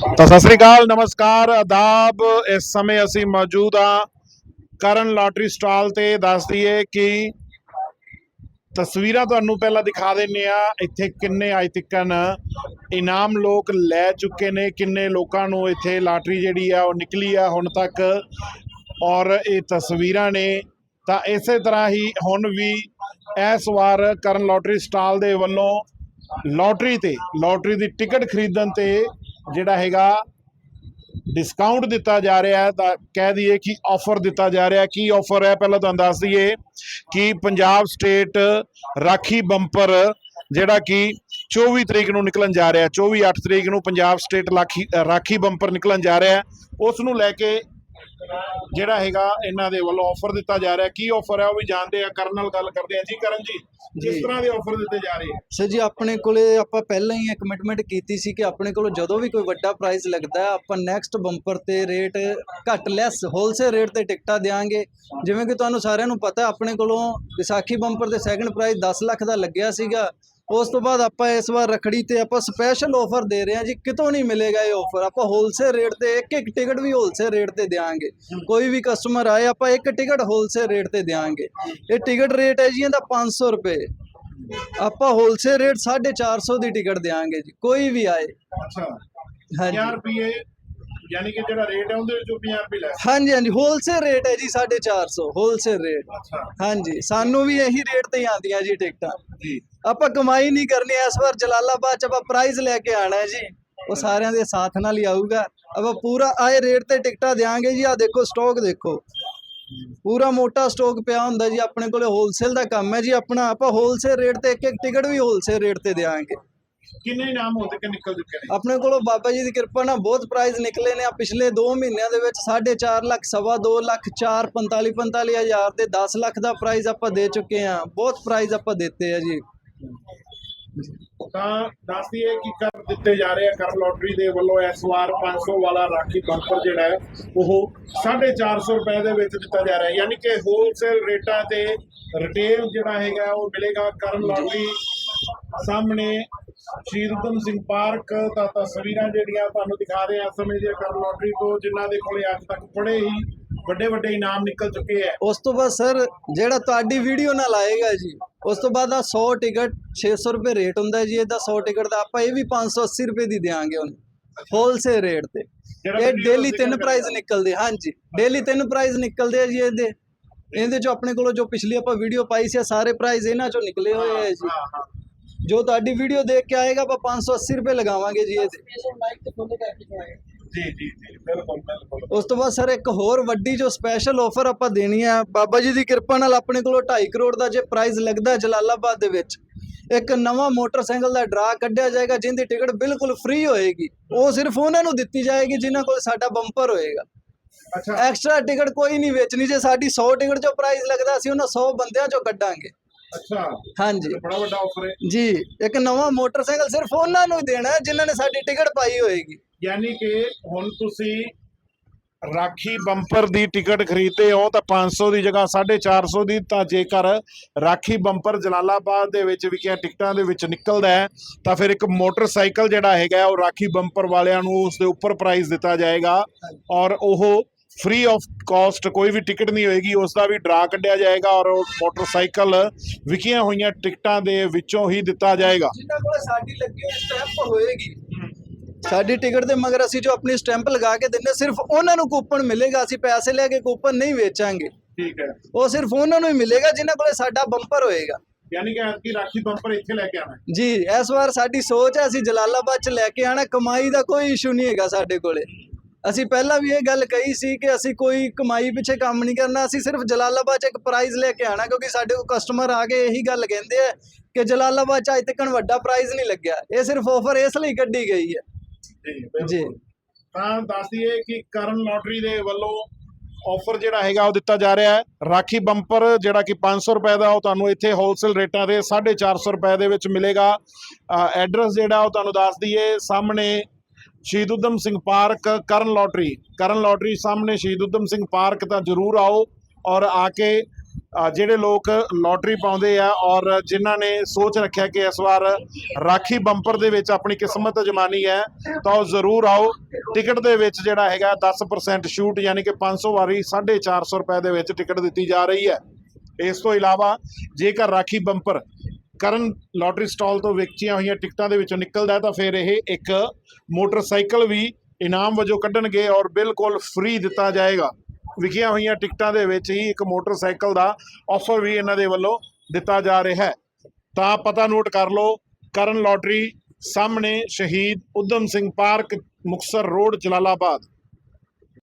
ਤਾਂ ਸਤਿ ਸ੍ਰੀ ਅਕਾਲ, ਨਮਸਕਾਰ, ਆਦਾਬ। ਇਸ ਸਮੇਂ ਅਸੀਂ ਮੌਜੂਦ ਹਾਂ ਕਰਨ ਲਾਟਰੀ ਸਟਾਲ ਤੇ। ਦੱਸ ਦਈਏ ਕਿ ਤਸਵੀਰਾਂ ਤੁਹਾਨੂੰ ਪਹਿਲਾਂ ਦਿਖਾ ਦਿੰਨੇ ਆ ਇੱਥੇ ਕਿੰਨੇ ਅੱਜ ਤੱਕਨ ਇਨਾਮ ਲੋਕ ਲੈ ਚੁੱਕੇ ਨੇ। ਕਿੰਨੇ ਲੋਕਾਂ ਨੂੰ ਇੱਥੇ ਲਾਟਰੀ ਜਿਹੜੀ ਆ ਉਹ ਨਿਕਲੀ ਆ ਹੁਣ ਤੱਕ। ਔਰ ਇਹ ਤਸਵੀਰਾਂ ਨੇ। ਤਾਂ ਇਸੇ ਤਰ੍ਹਾਂ ਹੀ ਹੁਣ ਵੀ ਇਸ ਵਾਰ ਕਰਨ ਲਾਟਰੀ ਸਟਾਲ ਦੇ ਵੱਲੋਂ ਲਾਟਰੀ ਤੇ, ਲਾਟਰੀ ਦੀ ਟਿਕਟ ਖਰੀਦਣ ਤੇ ਜਿਹੜਾ ਹੈਗਾ ਡਿਸਕਾਊਂਟ ਦਿੱਤਾ ਜਾ ਰਿਹਾ ਹੈ, ਤਾਂ ਕਹਿ ਦਈਏ ਕਿ ਆਫਰ ਦਿੱਤਾ ਜਾ ਰਿਹਾ ਕੀ ਆਫਰ ਹੈ? ਪਹਿਲਾਂ ਤੁਹਾਨੂੰ ਦੱਸ ਦਈਏ ਕਿ ਪੰਜਾਬ ਸਟੇਟ ਰਾਖੀ ਬੰਪਰ, ਜਿਹੜਾ ਕਿ 24 ਤਰੀਕ ਨੂੰ ਨਿਕਲਣ ਜਾ ਰਿਹਾ ਹੈ। 24 8 ਤਰੀਕ ਨੂੰ ਪੰਜਾਬ ਸਟੇਟ ਰਾਖੀ ਰਾਖੀ ਬੰਪਰ ਨਿਕਲਣ ਜਾ ਰਿਹਾ ਉਸ ਨੂੰ ਲੈ ਕੇ ਜਿਹੜਾ ਹੈਗਾ ਇਹਨਾਂ ਦੇ ਵੱਲੋਂ ਆਫਰ ਦਿੱਤਾ ਜਾ ਰਿਹਾ। ਕੀ ਆਫਰ ਹੈ? ਉਹ ਵੀ ਜਾਣਦੇ ਆ ਕਰਨ ਨਾਲ ਗੱਲ ਕਰਦੇ ਆ। ਜੀ ਕਰਨ ਜੀ ਕਿਸ ਜੀ। ਤਰ੍ਹਾਂ ਦੇ ਆਫਰ ਦਿੱਤੇ ਜਾ ਰਹੇ ਆ? ਸਰ ਜੀ ਆਪਣੇ ਕੋਲੇ ਆਪਾਂ ਪਹਿਲਾਂ ਹੀ ਕਮਿਟਮੈਂਟ ਕੀਤੀ ਸੀ ਕਿ ਆਪਣੇ ਕੋਲੋਂ ਜਦੋਂ ਵੀ ਕੋਈ ਵੱਡਾ ਪ੍ਰਾਈਜ਼ ਲੱਗਦਾ ਹੈ ਆਪਾਂ ਨੈਕਸਟ ਬੰਪਰ ਤੇ ਰੇਟ ਘੱਟ ਲੈਸ ਹੋਲਸੇਲ ਰੇਟ ਤੇ ਟਿਕਟਾਂ ਦੇਾਂਗੇ ਜਿਵੇਂ ਕਿ ਤੁਹਾਨੂੰ ਸਾਰਿਆਂ ਨੂੰ ਪਤਾ ਆਪਣੇ ਕੋਲੋਂ ਵਿਸਾਖੀ ਬੰਪਰ ਦੇ ਸੈਕੰਡ ਪ੍ਰਾਈਜ਼ 10 ਲੱਖ ਦਾ ਲੱਗਿਆ ਸੀਗਾ। ਉਸ ਤੋਂ ਬਾਅਦ ਆਪਾਂ ਇਸ ਵਾਰ ਰਖੜੀ ਤੇ ਆਪਾਂ ਸਪੈਸ਼ਲ ਆਫਰ ਦੇ ਰਹੇ ਹਾਂ ਜੀ ਕਿਤੋਂ ਨਹੀਂ ਮਿਲੇਗਾ ਇਹ ਆਫਰ ਆਪਾਂ ਹੋਲਸੇਲ ਰੇਟ ਤੇ ਇੱਕ ਇੱਕ ਟਿਕਟ ਵੀ ਹੋਲਸੇਲ ਰੇਟ ਤੇ ਦੇਾਂਗੇ ਕੋਈ ਵੀ ਕਸਟਮਰ ਆਏ ਆਪਾਂ ਇੱਕ ਟਿਕਟ ਹੋਲਸੇਲ ਰੇਟ ਤੇ ਦੇਾਂਗੇ ਇਹ ਟਿਕਟ ਰੇਟ ਹੈ ਜੀ ਇਹਦਾ 500 ਰੁਪਏ। ਆਪਾਂ ਹੋਲਸੇਲ ਰੇਟ 450 ਦੀ ਟਿਕਟ ਦੇਾਂਗੇ ਜੀ ਕੋਈ ਵੀ ਆਏ। ਅੱਛਾ। ਹਾਂਜੀ। 50 ਰੁਪਏ ਯਾਨੀ ਕਿ ਜਿਹੜਾ ਰੇਟ ਹੈ ਉਹਦੇ ਵਿੱਚੋਂ 50 ਰੁਪਏ ਲੈ। ਹਾਂਜੀ ਹਾਂਜੀ। ਹੋਲਸੇਲ ਰੇਟ ਹੈ ਜੀ 450 ਹੋਲਸੇਲ ਰੇਟ ਅੱਛਾ। ਹਾਂਜੀ। ਸਾਨੂੰ ਵੀ ਇਹੀ ਰੇਟ ਤੇ ਹੀ ਆਉਂਦੀਆਂ ਜੀ ਟਿਕਟਾਂ। ਜੀ। ਆਪਾਂ ਕਮਾਈ ਨਹੀਂ ਕਰਨੀ ਇਸ ਵਾਰ ਜਲਾਲਾਬਾਦ ਚ ਆਪਾਂ ਪ੍ਰਾਈਜ਼ ਲੈ ਕੇ ਆਣਾ ਹੈ ਜੀ। ਉਹ ਸਾਰਿਆਂ ਦੇ ਸਾਥ ਨਾਲ ਹੀ ਆਊਗਾ। ਆਪਾਂ ਪੂਰਾ ਆਏ ਰੇਟ ਤੇ ਟਿਕਟਾਂ ਦੇਾਂਗੇ ਜੀ। ਆ ਦੇਖੋ ਸਟਾਕ ਦੇਖੋ। ਪੂਰਾ ਮੋਟਾ ਸਟਾਕ ਪਿਆ ਹੁੰਦਾ ਜੀ। ਆਪਣੇ ਕੋਲੇ ਹੋਲਸੇਲ ਦਾ ਕੰਮ ਹੈ ਜੀ। ਆਪਣਾ ਆਪਾਂ ਹੋਲਸੇਲ ਰੇਟ ਤੇ ਇੱਕ ਇੱਕ ਟਿਕਟ ਵੀ ਹੋਲਸੇਲ ਰੇਟ ਤੇ ਦੇਾਂਗੇ ਕਿੰਨੇ ਇਨਾਮ ਹੋ ਕੇ ਨਿਕਲ ਚੁੱਕੇ ਨੇ? ਆਪਣੇ ਕੋਲੋਂ ਬਾਬਾ ਜੀ ਦੀ ਕਿਰਪਾ ਨਾਲ ਬਹੁਤ ਪ੍ਰਾਈਜ਼ ਨਿਕਲੇ ਨੇ। ਆ ਪਿਛਲੇ 2 ਮਹੀਨਿਆਂ ਦੇ ਵਿੱਚ 4.5 ਲੱਖ ਸਵਾ 2 ਲੱਖ 4 45 45 ਹਜ਼ਾਰ ਦੇ 10 ਲੱਖ ਦਾ ਪ੍ਰਾਈਜ਼ ਆਪਾਂ ਦੇ ਚੁੱਕੇ ਆ ਬਹੁਤ ਪ੍ਰਾਈਜ਼ ਆਪਾਂ ਦਿੱਤੇ ਆ ਜੀ। ਤਾਂ ਦੱਸ ਦਈਏ ਕਿ ਕਰ ਦਿੱਤੇ ਜਾ ਰਹੇ ਆ ਕਰ ਲੋਟਰੀ ਦੇ ਵੱਲੋਂ ਇਸ ਵਾਰ 500 ਵਾਲਾ ਰਾਖੀ ਬੰਪਰ ਜਿਹੜਾ ਹੈ ਉਹ 450 ਰੁਪਏ ਦੇ ਵਿੱਚ ਦਿੱਤਾ ਜਾ ਰਿਹਾ। ਹੈ ਯਾਨੀ ਕਿ ਹੋਲਸੇਲ ਰੇਟਾਂ ਤੇ ਰਿਟੇਲ ਜਿਹੜਾ ਹੈਗਾ ਉਹ ਮਿਲੇਗਾ। ਕਰਨ ਲੋਟਰੀ ਸਾਹਮਣੇ ਸ਼ਹੀਦ ਊਧਮ ਸਿੰਘ ਪਾਰਕ ਦਾ ਤਸਵੀਰਾਂ ਜਿਹੜੀਆਂ ਤੁਹਾਨੂੰ ਦਿਖਾ ਰਹੇ ਆ ਸਮੇਂ ਦੇ ਕਰਨ ਲੋਟਰੀ ਤੋਂ ਜਿਨ੍ਹਾਂ ਦੇ ਕੋਲੇ ਅੱਜ ਤੱਕ ਬੜੇ ਹੀ ਵੱਡੇ ਵੱਡੇ ਇਨਾਮ ਨਿਕਲ ਚੁੱਕੇ ਹੈ। ਉਸ ਤੋਂ ਬਾਅਦ ਸਰ ਜਿਹੜਾ ਤੁਹਾਡੀ ਵੀਡੀਓ ਨਾਲ ਆਏਗਾ ਜੀ ਉਸ ਤੋਂ ਬਾਅਦ ਆ 100 ਟਿਕਟ 600 ਰੁਪਏ ਰੇਟ ਹੁੰਦਾ ਜੀ ਇਹਦਾ 100 ਟਿਕਟ ਦਾ ਆਪਾਂ ਇਹ ਵੀ 580 ਰੁਪਏ ਦੀ ਦੇਾਂਗੇ ਉਹਨੂੰ ਹੋਲਸੇਲ ਰੇਟ ਤੇ। ਇਹ ਡੇਲੀ ਤਿੰਨ ਕਰ ਪ੍ਰਾਈਜ਼। ਨਿਕਲਦੇ ਹਾਂਜੀ ਡੇਲੀ ਤਿੰਨ ਪ੍ਰਾਈਜ਼ ਨਿਕਲਦੇ ਆ ਜੀ ਇਹਦੇ। ਇਹਦੇ ਚੋਂ ਆਪਣੇ ਕੋਲੋਂ ਜੋ ਪਿਛਲੀ ਆਪਾਂ ਵੀਡੀਓ ਪਾਈ ਸੀ ਆ ਸਾਰੇ ਪ੍ਰਾਈਜ਼ ਇਹਨਾਂ ਚੋਂ ਨਿਕਲੇ ਹੋਏ ਆ ਜੀ। ਜੋ ਤੁਹਾਡੀ ਵੀਡੀਓ ਦੇਖ ਕੇ ਆਏਗਾ ਆਪਾਂ 580 ਰੁਪਏ ਲਗਾਵਾਂਗੇ ਜੀ ਇਹਦੇ। ਜੀ ਜੀ ਜੀ ਬਿਲਕੁਲ ਬਿਲਕੁਲ। ਉਸ ਤੋਂ ਬਾਅਦ ਸਰ ਇੱਕ ਹੋਰ ਵੱਡੀ ਜੋ ਸਪੈਸ਼ਲ ਆਫਰ ਆਪਾਂ ਦੇਣੀ ਆ ਬਾਬਾ ਜੀ ਦੀ ਕਿਰਪਾ ਨਾਲ ਆਪਣੇ ਕੋਲੋਂ 2.5 ਕਰੋੜ ਦਾ ਜੇ ਪ੍ਰਾਈਜ਼ ਲੱਗਦਾ ਜਲਾਲਾਬਾਦ ਦੇ ਵਿੱਚ ਇੱਕ ਨਵਾਂ ਮੋਟਰਸਾਈਕਲ ਦਾ ਡਰਾ ਕੱਢਿਆ ਜਾਏਗਾ ਜਿੰਦੀ ਟਿਕਟ ਬਿਲਕੁਲ ਫ੍ਰੀ ਹੋਏਗੀ। ਉਹ ਸਿਰਫ ਉਹਨਾਂ ਨੂੰ ਦਿੱਤੀ ਜਾਏਗੀ ਜਿਨ੍ਹਾਂ ਕੋਲ ਸਾਡਾ ਬੰਪਰ ਹੋਏਗਾ। ਅੱਛਾ। ਐਕਸਟਰਾ ਟਿਕਟ ਕੋਈ ਨਹੀਂ ਵੇਚਣੀ ਜੇ ਸਾਡੀ 100 ਟਿਕਟ ਜੋ ਪ੍ਰਾਈਜ਼ ਲੱਗਦਾ ਸੀ ਉਹਨਾਂ 100 ਬੰਦਿਆਂ ਚੋਂ ਕੱਢਾਂਗੇ। ਅੱਛਾ। ਹਾਂਜੀ। ਬੜਾ ਵੱਡਾ ਆਫਰ ਹੈ। ਜੀ ਇੱਕ ਨਵਾਂ ਮੋਟਰਸਾਈਕਲ ਸਿਰਫ ਉਹਨਾਂ ਨੂੰ ਦੇਣਾ ਹੈ ਜਿਨ੍ਹਾਂ ਨੇ ਸਾਡੀ ਟਿਕਟ ਪਾਈ ਹੋਏਗੀ। ਯਾਨੀ ਕਿ ਹੁਣ ਤੁਸੀਂ ਰਾਖੀ ਬੰਪਰ ਦੀ ਟਿਕਟ ਖਰੀਦਦੇ ਹੋ ਤਾਂ 500 ਦੀ ਜਗ੍ਹਾ 450 ਦੀ ਤਾਂ ਜੇਕਰ ਰਾਖੀ ਬੰਪਰ ਜਲਾਲਾਬਾਦ ਦੇ ਵਿੱਚ ਵਿਕਿਆ ਟਿਕਟਾਂ ਦੇ ਵਿੱਚ ਨਿਕਲਦਾ ਹੈ ਤਾਂ ਫਿਰ ਇੱਕ ਮੋਟਰਸਾਈਕਲ ਜਿਹੜਾ ਹੈਗਾ ਉਹ ਰਾਖੀ ਬੰਪਰ ਵਾਲਿਆਂ ਨੂੰ ਉਸ ਦੇ ਉੱਪਰ ਪ੍ਰਾਈਜ਼ ਦਿੱਤਾ ਜਾਏਗਾ। ਔਰ ਉਹ ਫ੍ਰੀ ਆਫ ਕਾਸਟ ਕੋਈ ਵੀ ਟਿਕਟ ਨਹੀਂ ਹੋਏਗੀ ਉਸ ਦਾ ਵੀ ਡਰਾ ਕੱਢਿਆ ਜਾਏਗਾ ਔਰ ਉਹ ਮੋਟਰਸਾਈਕਲ ਵਿਕੀਆਂ ਹੋਈਆਂ ਟਿਕਟਾਂ ਦੇ ਵਿੱਚੋਂ ਹੀ ਦਿੱਤਾ ਜਾਏਗਾ। ਜਿਨ੍ਹਾਂ ਕੋਲ ਸਾਡੀ ਲੱਗੀ ਹੋਈ ਸਟੈਂਪ ਹੋਏਗੀ। ਸਾਡੀ ਟਿਕਟ ਦੇ ਮਗਰ ਅਸੀਂ ਜੋ ਆਪਣੀ ਸਟੈਂਪ ਲਗਾ ਕੇ ਦਿੰਨੇ ਸਿਰਫ ਉਹਨਾਂ ਨੂੰ ਕੂਪਨ ਮਿਲੇਗਾ ਅਸੀਂ ਪੈਸੇ ਲੈ ਕੇ ਕੂਪਨ ਨਹੀਂ ਵੇਚਾਂਗੇ। ਠੀਕ ਹੈ। ਉਹ ਸਿਰਫ ਉਹਨਾਂ ਨੂੰ ਹੀ ਮਿਲੇਗਾ ਜਿਨ੍ਹਾਂ ਕੋਲੇ ਸਾਡਾ ਬੰਪਰ ਹੋਏਗਾ। ਯਾਨੀ ਕਿ ਐਤਕੀ ਰਾਖੀ ਬੰਪਰ ਇੱਥੇ ਲੈ ਕੇ ਆਣਾ। ਜੀ ਇਸ ਵਾਰ ਸਾਡੀ ਸੋਚ ਹੈ ਅਸੀਂ ਜਲਾਲਾਬਾਦ ਚ ਲੈ ਕੇ ਆਣਾ ਕਮਾਈ ਦਾ ਕੋਈ ਇਸ਼ੂ ਨਹੀਂ ਹੈਗਾ ਸਾਡੇ ਕੋਲੇ। ਅਸੀਂ ਪਹਿਲਾਂ ਵੀ ਇਹ ਗੱਲ ਕਹੀ ਸੀ ਕਿ ਅਸੀਂ ਕੋਈ ਕਮਾਈ ਪਿੱਛੇ ਕੰਮ ਨਹੀਂ ਕਰਨਾ ਅਸੀਂ ਸਿਰਫ ਜਲਾਲਾਬਾਦ ਚ ਇੱਕ ਪ੍ਰਾਈਜ਼ ਲੈ ਕੇ ਆਣਾ ਕਿਉਂਕਿ ਸਾਡੇ ਕੋਲ ਕਸਟਮਰ ਆ ਕੇ ਇਹੀ ਗੱਲ ਕਹਿੰਦੇ ਆ ਕਿ ਜਲਾਲਾਬਾਦ ਚ ਅਜੇ ਤੱਕ ਵੱਡਾ ਪ੍ਰਾਈਜ਼ ਨਹੀਂ ਲੱਗਿਆ। ਇਹ ਸਿਰਫ ਆਫਰ ਇਸ ਲਈ ਕੱਢੀ ਗਈ ਹੈ। ਜੀ ਤਾਂ ਦੱਸ ਦਈਏ ਕਿ ਕਰਨ ਲੋਟਰੀ ਦੇ ਵੱਲੋਂ ਆਫਰ ਜਿਹੜਾ ਹੈਗਾ ਉਹ ਦਿੱਤਾ ਜਾ ਰਿਹਾ ਹੈ। ਰਾਖੀ ਬੰਪਰ ਜਿਹੜਾ ਕਿ 500 ਰੁਪਏ ਦਾ ਉਹ ਤੁਹਾਨੂੰ ਇੱਥੇ ਹੋਲਸੇਲ ਰੇਟਾਂ ਤੇ 450 ਰੁਪਏ ਦੇ ਵਿੱਚ ਮਿਲੇਗਾ। ਐਡਰੈਸ ਜਿਹੜਾ ਉਹ ਤੁਹਾਨੂੰ ਦੱਸ ਦਈਏ ਸਾਹਮਣੇ ਸ਼ਹੀਦ Udham Singh park Karan lottery Karan lottery ਸਾਹਮਣੇ ਸ਼ਹੀਦ ਊਧਮ ਸਿੰਘ ਪਾਰਕ ਤਾਂ ਜ਼ਰੂਰ ਆਓ ਔਰ ਆ ਕੇ ਜਿਹੜੇ ਲੋਕ ਲੋਟਰੀ ਪਾਉਂਦੇ ਆ ਔਰ ਜਿਨ੍ਹਾਂ ਨੇ ਸੋਚ ਰੱਖਿਆ ਕਿ ਇਸ ਵਾਰ ਰਾਖੀ ਬੰਪਰ ਦੇ ਵਿੱਚ ਆਪਣੀ ਕਿਸਮਤ ਜਮਾਨੀ ਹੈ, ਤਾਂ ਉਹ ਜ਼ਰੂਰ ਆਓ। ਟਿਕਟ ਦੇ ਵਿੱਚ ਜਿਹੜਾ ਹੈਗਾ 10% ਛੂਟ, ਯਾਨੀ ਕਿ 500 ਵਾਰੀ 450 ਰੁਪਏ ਦੇ ਵਿੱਚ ਟਿਕਟ ਦਿੱਤੀ ਜਾ ਰਹੀ ਹੈ। ਇਸ ਤੋਂ ਇਲਾਵਾ ਜੇਕਰ Rakhi bumper Karan lottery stall ਤੋਂ ਵੇਚੀਆਂ ਹੋਈਆਂ ਟਿਕਟਾਂ ਦੇ ਵਿੱਚੋਂ ਨਿਕਲਦਾ ਤਾਂ ਫਿਰ ਇਹ ਇੱਕ ਮੋਟਰਸਾਈਕਲ ਵੀ ਇਨਾਮ ਵਜੋਂ ਕੱਢਣਗੇ ਔਰ ਬਿਲਕੁਲ ਫ੍ਰੀ ਦਿੱਤਾ ਜਾਏਗਾ। ਵਿਕੀਆਂ ਹੋਈਆਂ ਟਿਕਟਾਂ ਦੇ ਵਿੱਚ ਹੀ ਇੱਕ ਮੋਟਰਸਾਈਕਲ ਦਾ ਆਫਰ ਵੀ ਇਹਨਾਂ ਦੇ ਵੱਲੋਂ ਦਿੱਤਾ ਜਾ ਰਿਹਾ ਹੈ। ਤਾਂ ਪਤਾ ਨੋਟ ਕਰ ਲਓ, ਕਰਨ ਲੋਟਰੀ ਸਾਹਮਣੇ ਸ਼ਹੀਦ ਉਦਮ ਸਿੰਘ ਪਾਰਕ ਮੁਕਸਰ ਰੋਡ ਜਲਾਲਾਬਾਦ।